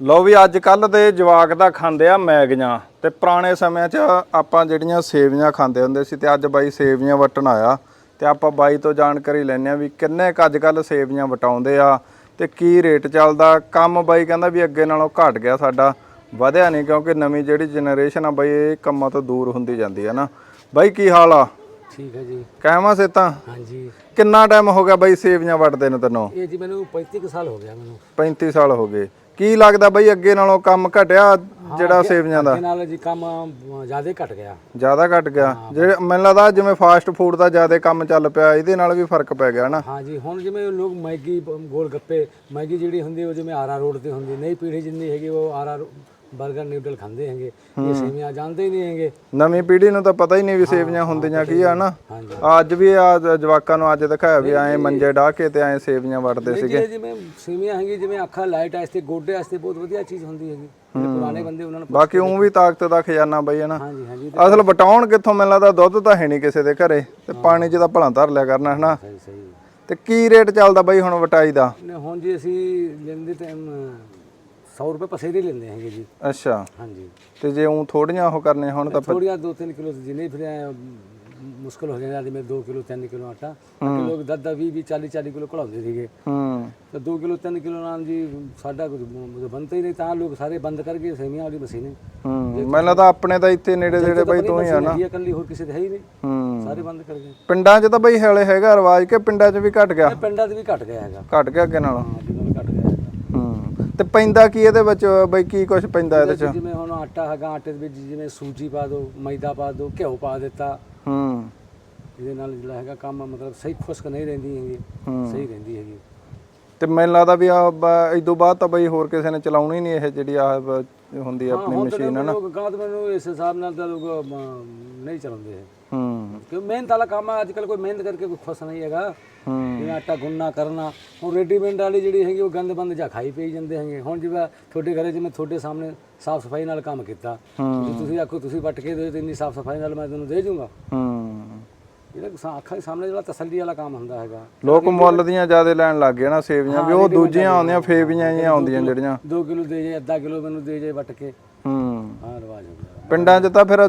ਲੋ ਵੀ ਅੱਜ ਕੱਲ ਦੇ ਜਵਾਕ ਦਾ ਖਾਂਦੇ ਆ ਮੈਗੀਆਂ ਤੇ ਪੁਰਾਣੇ ਸਮਿਆਂ 'ਚ ਆਪਾਂ ਜਿਹੜੀਆਂ ਸੇਵੀਆਂ ਖਾਂਦੇ ਹੁੰਦੇ ਸੀ ਤੇ ਅੱਜ ਬਾਈ ਸੇਵੀਆਂ ਵਟਣ ਆਇਆ ਤੇ ਆਪਾਂ ਬਾਈ ਤੋਂ ਜਾਣਕਾਰੀ ਲੈਣੇ ਆ ਵੀ ਕਿੰਨੇ ਕ ਅੱਜ ਕੱਲ ਸੇਵੀਆਂ ਵਟਾਉਂਦੇ ਆ ਤੇ ਕੀ ਰੇਟ ਚੱਲਦਾ ਕੰਮ ਬਾਈ ਕਹਿੰਦਾ ਵੀ ਅੱਗੇ ਨਾਲੋਂ ਘਟ ਗਿਆ ਸਾਡਾ ਵਧਿਆ ਨਹੀਂ ਕਿਉਂਕਿ ਨਵੀਂ ਜਿਹੜੀ ਜਨਰੇਸ਼ਨ ਆ ਬਾਈ ਇਹ ਕੰਮਾਂ ਤੋਂ ਦੂਰ ਹੁੰਦੀ ਜਾਂਦੀ ਆ ਨਾ। ਬਾਈ ਕੀ ਹਾਲ ਆ? ਠੀਕ ਹੈ ਜੀ। ਕਹਿਵਾ ਸੇ ਤਾਂ ਹਾਂਜੀ। ਕਿੰਨਾ ਟਾਈਮ ਹੋ ਗਿਆ ਬਾਈ ਸੇਵੀਆਂ ਵਟਦੇ ਨੂੰ ਤੈਨੂੰ? ਇਹ ਜੀ ਮੈਨੂੰ 35 ਕੁ ਸਾਲ ਹੋ ਗਿਆ ਮੈਨੂੰ। 35 ਸਾਲ ਹੋ ਗਏ। ਕੀ ਲੱਗਦਾ ਬਈ ਅੱਗੇ ਨਾਲੋਂ ਕੰਮ ਘਟਿਆ? ਜਿਹੜਾ ਸੇਵੀਆਂ ਦਾ। ਇਹ ਨਾਲ ਜੀ ਕੰਮ ਜ਼ਿਆਦਾ ਘਟ ਗਿਆ। ਜ਼ਿਆਦਾ ਘਟ ਗਿਆ। ਜਿਹੜੇ ਮੈਨੂੰ ਲੱਗਦਾ ਜਿਵੇਂ ਫਾਸਟ ਫੂਡ ਦਾ ਜ਼ਿਆਦਾ ਕੰਮ ਚੱਲ ਪਿਆ ਇਹਦੇ ਨਾਲ ਵੀ ਫ਼ਰਕ ਪੈ ਗਿਆ ਨਾ। ਹਾਂ ਜੀ ਹੁਣ ਜਿਵੇਂ ਲੋਕ ਮੈਗੀ ਗੋਲ ਗੱਪੇ ਮੈਗੀ ਜਿਹੜੀ ਹੁੰਦੀ ਉਹ ਜਿਵੇਂ ਆਰਾ ਰੋਡ ਤੇ ਹੁੰਦੀ ਨਹੀਂ ਪੀੜੀ ਜਿੰਨੀ ਹੈਗੀ ਉਹ ਆਰਾ 버ਗਰ ਨਿਊਡਲ ਖਾਂਦੇ ਹੈਗੇ ਇਹ ਸੇਵੀਆਂ ਜਾਣਦੇ ਹੀ ਨਹੀਂ ਹੈਗੇ। ਨਵੀਂ ਪੀੜ੍ਹੀ ਨੂੰ ਤਾਂ ਪਤਾ ਹੀ ਨਹੀਂ ਵੀ ਸੇਵੀਆਂ ਹੁੰਦੀਆਂ ਕੀ ਆ ਨਾ। ਅੱਜ ਵੀ ਆ ਜਵਾਕਾਂ ਨੂੰ ਅੱਜ ਦਿਖਾਇਆ ਵੀ ਐਂ ਮੰਜੇ ਢਾ ਕੇ ਤੇ ਐਂ ਸੇਵੀਆਂ ਨਹੀਂ ਸੀਗੇ। ਜਿਵੇਂ ਸੇਵੀਆਂ ਹੈਗੀ ਜਿਵੇਂ ਅੱਖਾਂ ਲਾਈਟ ਵਾਸਤੇ ਗੋਡੇ ਵਾਸਤੇ ਬਹੁਤ ਵਧੀਆ ਚੀਜ਼ ਹੁੰਦੀ ਹੈਗੀ। ਜਿਹੜੇ ਪੁਰਾਣੇ ਬੰਦੇ ਉਹਨਾਂ ਨੂੰ ਬਾਕੀ ਉਹ ਵੀ ਤਾਕਤ ਦਾ ਖਜ਼ਾਨਾ ਬਈ ਹੈ ਨਾ। ਹਾਂਜੀ ਹਾਂਜੀ ਅਸਲ ਬਟਾਉਣ ਕਿੱਥੋਂ ਮੈਨੂੰ ਲੱਗਦਾ ਦੁੱਧ ਤਾਂ ਹੈ ਨਹੀਂ ਕਿਸੇ ਦੇ ਘਰੇ ਤੇ ਪਾਣੀ 'ਚ ਤਾਂ ਭਲਾਂ ਧਰ ਲਿਆ ਕਰਨਾ ਸਹੀ ਸਹੀ। ਤੇ ਕੀ ਰੇਟ ਚੱਲਦਾ ਬਈ ਹੁਣ ਵਟਾਈ ਦਾ? ਨੇ ਹੁਣ ਜੀ ਅਸੀਂ ਲੈਂਦੇ ਤੇ 100 ਰੁਪਏ ਪਸੇਰੀ ਲੈਂਦੇ ਹੈਗੇ ਜੀ। ਅੱਛਾ। ਹਾਂਜੀ। ਤੇ ਜੇ ਉਹ ਥੋੜੀਆਂ ਉਹ ਕਰਨੇ ਹੁਣ ਤਾਂ ਥੋੜੀਆਂ 2-3 ਕਿਲੋ ਜੀ ਨਹੀਂ ਫਿਰ ਐਂ ਮੁਸ਼ਕਲ ਹੋ ਜਾਂਦਾ ਜਿਵੇਂ 2 ਕਿਲੋ 3 ਕਿਲੋ ਆਟਾ। ਅੱਗੇ ਲੋਕ 10 10 20 40 40 ਕਿਲੋ ਘਲਾਉਂਦੇ ਸੀਗੇ। ਹੂੰ। ਤਾਂ 2 ਕਿਲੋ 3 ਕਿਲੋ ਨਾਲ ਜੀ ਸਾਡਾ ਕੁਝ ਬਣਦਾ ਹੀ ਨਹੀਂ ਤਾਂ ਲੋਕ ਸਾਰੇ ਬੰਦ ਕਰਕੇ ਸੇਮੀਆਂ ਵਾਲੀ ਮਸ਼ੀਨ। ਹੂੰ। ਮੈਨੂੰ ਲੱਗਦਾ ਆਪਣੇ ਤਾਂ ਇੱਥੇ ਨੇੜੇ ਨੇੜੇ ਬਈ ਤੂੰ ਹੀ ਆ ਨਾ। ਇਹ ਇਕੱਲੀ ਹੋਰ ਕਿਸੇ ਦੇ ਹੈ ਹੀ ਨਹੀਂ। ਹੂੰ। ਸਾਰੇ ਬੰਦ ਕਰ ਗਏ। ਪਿੰਡਾਂ 'ਚ ਤਾਂ ਬਈ ਹਲੇ ਹੈਗਾ ਰਿਵਾਜ ਕਿ ਪਿੰਡਾਂ 'ਚ ਵੀ ਘਟ ਗਿਆ? ਪਿੰਡਾਂ 'ਚ ਵੀ ਘਟ ਗਿਆ ਹੈਗਾ। ਘਟ ਗਿਆ ਅੱਗੇ ਨਾਲੋਂ? ਘਟ ਗਿਆ ਤੇ ਪੈਂਦਾ ਕੀ ਇਹਦੇ ਵਿੱਚ? ਬਈ ਕੀ ਕੁਝ ਪੈਂਦਾ ਇਹਦੇ 'ਚ? ਜਿਵੇਂ ਹੁਣ ਆਟਾ ਹੈਗਾ ਆਟੇ ਦੇ ਵਿੱਚ ਜਿਵੇਂ ਸੂਜੀ ਪਾ ਦਿਓ ਮੈਦਾ ਪਾ ਦਿਓ ਘਿਓ ਪਾ ਦਿੱਤਾ। ਹੂੰ। ਇਹਦੇ ਨਾਲ ਜਿਹੜਾ ਹੈਗਾ ਕੰਮ ਮਤਲਬ ਸਹੀ ਖੁਸ਼ਕ ਨਹੀਂ ਰਹਿੰਦੀ ਹੈਗੀ ਸਹੀ ਰਹਿੰਦੀ ਹੈਗੀ। ਤੇ ਮੈਨੂੰ ਲੱਗਦਾ ਵੀ ਆ ਇਦੋਂ ਬਾਅਦ ਤਾਂ ਬਈ ਹੋਰ ਕਿਸੇ ਨੇ ਚਲਾਉਣੀ ਨਹੀਂ ਇਹ ਜਿਹੜੀ ਆ ਹੁੰਦੀ ਆ ਆਪਣੀ ਹੁਣ ਤਾਂ ਮਸ਼ੀਨ ਲੋਕ ਗਾਂਧ ਮੈਨੂੰ ਇਸ ਹਿਸਾਬ ਨਾਲ ਤਾਂ ਲੋਕ ਅਮ, ਨਹੀਂ ਚਲਾਉਂਦੇ ਹੈ ਹੂੰ। ਕਿਉਂ ਮਿਹਨਤ ਵਾਲਾ ਕੰਮ ਹੈ ਅੱਜ ਕੱਲ ਕੋਈ ਮਿਹਨਤ ਕਰਕੇ ਕੋਈ ਖੁਸ਼ ਨਹੀਂ ਹੈਗਾ। ਹੂੰ। ਜਿਵੇਂ ਆਟਾ ਗੁੰਨਣਾ ਕਰਨਾ। ਹੁਣ ਰੈਡੀਮੇਡ ਵਾਲੀ ਜਿਹੜੀ ਹੈਗੀ ਉਹ ਗੰਦ ਬੰਦ ਜਾਂ ਖਾਈ ਪਈ ਜਾਂਦੇ ਹੈਗੇ। ਹੁਣ ਜਿਵੇਂ ਤੁਹਾਡੇ ਘਰੇ ਜਿਵੇਂ ਤੁਹਾਡੇ ਸਾਹਮਣੇ ਸਾਫ਼ ਸਫ਼ਾਈ ਨਾਲ ਕੰਮ ਕੀਤਾ। ਜੇ ਤੁਸੀਂ ਆਖੋ ਤੁਸੀਂ ਵੱਟ ਕੇ ਦਿਓ ਤੇ ਇੰਨੀ ਸਾਫ਼ ਸਫ਼ਾਈ ਨਾਲ ਮੈਂ ਤੁਹਾਨੂੰ ਦੇ ਜੂੰਗਾ। ਹੂੰ। ਜਿਹੜਾ ਸਾ- ਅੱਖਾਂ ਦੇ ਸਾਹਮਣੇ ਜਿਹੜਾ ਤਸੱਲੀ ਵਾਲਾ ਕੰਮ ਹੁੰਦਾ ਹੈਗਾ। ਲੋਕ ਮੁੱਲ ਦੀਆਂ ਜ਼ਿਆਦਾ ਲੈਣ ਲੱਗ ਗਏ ਨਾ ਸੇਵੀਆਂ। ਵੀ ਉਹ ਦੂਜੀਆਂ ਆਉਂਦੀਆਂ ਫੇਵੀਆਂ ਜਿਹੀਆਂ ਆਉਂਦੀਆਂ ਜਿਹੜੀਆਂ। 2 ਕਿਲੋ ਦੇ ਜੇ ਅੱਧਾ ਕਿਲੋ ਮੈਨੂੰ ਦੇ ਜੇ ਵੱਟ ਕੇ। ਹੂੰ। ਹਾਂ ਰਿਵਾਜ ਹੋ ਗਿਆ ਪਿੰਡਾਂ 'ਚ ਤਾਂ ਫਿਰ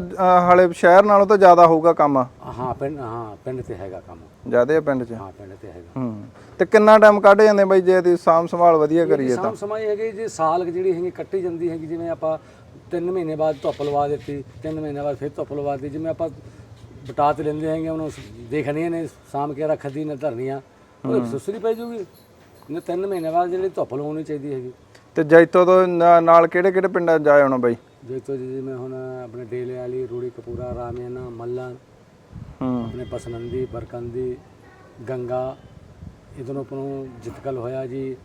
ਹਾਲੇ ਸ਼ਹਿਰ ਨਾਲੋਂ ਤਾਂ ਜ਼ਿਆਦਾ ਹੋਊਗਾ ਕੰਮ। ਹਾਂ ਪਿੰਡ ਹਾਂ ਪਿੰਡ ਤੇ ਹੈਗਾ ਕੰਮ। ਜ਼ਿਆਦੇ ਆ ਪਿੰਡ 'ਚ? ਹਾਂ ਪਿੰਡ ਤੇ ਹੈਗਾ। ਹੂੰ। ਤੇ ਕਿੰਨਾ ਟਾਈਮ ਕੱਢ ਜਾਂਦੇ ਬਈ ਜੇ ਦੀ ਸਾਂਭ ਸੰਭਾਲ ਵਧੀਆ ਕਰੀਏ ਤਾਂ? ਸਾਮ ਸਮਾਈ ਹੈਗੀ ਜੇ ਸਾਲ ਕੁ ਜਿਹੜੀ ਹੈਗੀ ਕੱਟੀ ਜਾਂਦੀ ਹੈਗੀ ਜਿਵੇਂ ਆਪਾਂ 3 ਮਹੀਨੇ ਬਾਅਦ ਧੁੱਪ ਲਵਾ ਦਿੱਤੀ 3 ਮਹੀਨੇ ਬਾਅਦ ਫਿਰ ਧੁੱਪ ਲਵਾ ਦਿੱਤੀ ਜਿਵੇਂ ਆਪਾਂ ਬਟਾ ਤੇ ਲੈਂਦੇ ਹੈਗੇ ਉਹਨੂੰ ਦੇਖਣੀਆਂ ਨੇ ਸਾਮ ਕੇ ਰੱਖਦੀ ਨੇ ਧਰਨੀਆਂ। ਉਹ ਸੁਸਰੀ ਪੈ ਜੂਗੀ। ਨੇ 3 ਮਹੀਨੇ ਬਾਅਦ ਜਿਹੜੀ ਧੁੱਪ ਲਵਾਉਣੀ ਚਾਹੀਦੀ ਹੈਗੀ। ਤੇ ਜੈਤੋ ਤੋਂ ਨਾ- ਨਾਲ ਕਿਹੜੇ ਕਿਹੜੇ ਪਿੰਡਾਂ 'ਚ ਜਾਏ ਹੋਣਾ ਬਈ? ਜੇ ਤੋਂ ਜਿਵੇਂ ਹੁਣ ਆਪਣੇ ਡੇਲੇ ਵਾਲੀ ਰੂੜੀ ਕਪੂਰਾ ਰਾਮੇਨਾ ਮੱਲਨ ਹੂੰ। ਆਪਣੇ ਪਸਨੰਦੀ ਬਰਕੰਦੀ ਗੰਗਾ ਇਧਰੋਂ ਨੂੰ ਜਿਤਕਲ ਹੋਇਆ ਜੀ।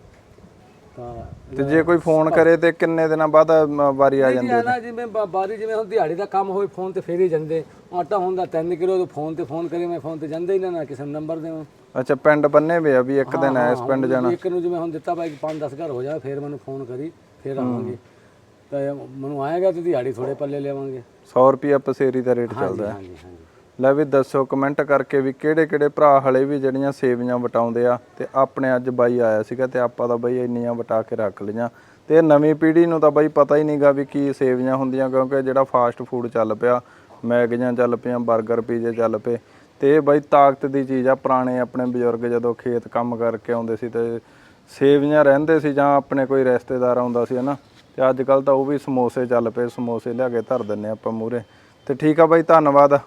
ਤਾਂ ਤੇ ਜੇ ਕੋਈ ਫੋਨ ਕਰੇ ਤੇ ਕਿੰਨੇ ਦਿਨਾਂ ਬਾਅਦ ਵਾਰੀ ਆ ਜਾਂਦੀ ਜੀ ਨਾ ਜਿਵੇਂ ਬਾ- ਬਾਰੀ ਜਿਵੇਂ ਹੁਣ ਦਿਹਾੜੀ ਦਾ ਕੰਮ ਹੋਵੇ ਫੋਨ ਤੇ ਫੇਰ ਹੀ ਜਾਂਦੇ। ਆਟਾ ਹੁੰਦਾ 3 ਕਿਲੋ ਤੋਂ ਫੋਨ ਤੇ ਫੋਨ ਕਰੀ ਮੈਂ ਫੋਨ ਤੇ ਜਾਂਦੇ ਹੀ ਨਾ ਨਾ ਕਿਸੇ ਨੂੰ ਨੰਬਰ ਦੇਵਾਂ। ਅੱਛਾ ਪਿੰਡ ਬੰਨੇ ਵੇ ਆ ਵੀ ਇੱਕ ਦਿਨ ਐ ਇਸ ਪਿੰਡ ਜਾਣਾ। ਇੱਕ ਨੂੰ ਜਿਵੇਂ ਹੁਣ ਦਿੱਤਾ ਬਾਈ 5-10 ਘਰ ਹੋ ਜਾਵੇ ਫੇਰ ਮੈਨੂੰ ਫੋਨ ਕਰੀ ਫੇਰ ਆਵਾਂਗੇ। ਤਾਂ ਮੈਨੂੰ ਆਏਗਾ ਤੇ ਦਿਹਾੜੀ ਥੋੜੇ ਪੱਲੇ ਲੈਵਾਂਗੇ 100 ਰੁਪਿਆ ਪਸੇਰੀ ਦਾ ਰੇਟ ਚੱਲਦਾ। ਹੈ ਹਾਂਜੀ ਹਾਂਜੀ। ਲੈ ਵੀ ਦੱਸੋ ਕਮੈਂਟ ਕਰਕੇ ਵੀ ਕਿਹੜੇ ਕਿਹੜੇ ਭਰਾ ਹਲੇ ਵੀ ਜਿਹੜੀਆਂ ਸੇਵੀਆਂ ਵਟਾਉਂਦੇ ਆ ਤੇ ਆਪਣੇ ਅੱਜ ਬਾਈ ਆਇਆ ਸੀਗਾ ਤੇ ਆਪਾਂ ਤਾਂ ਬਾਈ ਇੰਨੀਆਂ ਵਟਾ ਕੇ ਰੱਖ ਲਈਆਂ। ਤੇ ਇਹ ਨਵੀਂ ਪੀੜ੍ਹੀ ਨੂੰ ਤਾਂ ਬਾਈ ਪਤਾ ਹੀ ਨਹੀਂਗਾ ਵੀ ਕੀ ਸੇਵੀਆਂ ਹੁੰਦੀਆਂ ਕਿਉਂਕਿ ਜਿਹੜਾ ਫਾਸਟ ਫੂਡ ਚੱਲ ਪਿਆ, ਮੈਗੀਆਂ ਚੱਲ ਪਈਆਂ 버ਗਰ ਪੀਜ਼ੇ ਚੱਲ ਪਏ। ਤੇ ਇਹ ਬਈ ਤਾਕਤ ਦੀ ਚੀਜ਼ ਆ, ਪੁਰਾਣੇ ਆਪਣੇ ਬਜ਼ੁਰਗ ਜਦੋਂ ਖੇਤ ਕੰਮ ਕਰਕੇ ਆਉਂਦੇ ਸੀ ਤੇ ਸੇਵੀਆਂ ਰਹਿੰਦੇ ਸੀ ਜਾਂ ਆਪਣੇ ਕੋਈ ਰਿਸ਼ਤੇਦਾਰ ਆਉਂਦਾ ਸੀ, ਹਨਾ? ਤੇ ਅੱਜ ਕੱਲ ਤਾਂ ਉਹ ਵੀ ਸਮੋਸੇ ਚੱਲ ਪਏ, ਸਮੋਸੇ ਲਿਆ ਕੇ ਧਰ ਦਿੰਨੇ ਆਪਾਂ ਮੂਰੇ ਤੇ ਠੀਕ ਆ ਬਾਈ, ਧੰਨਵਾਦ।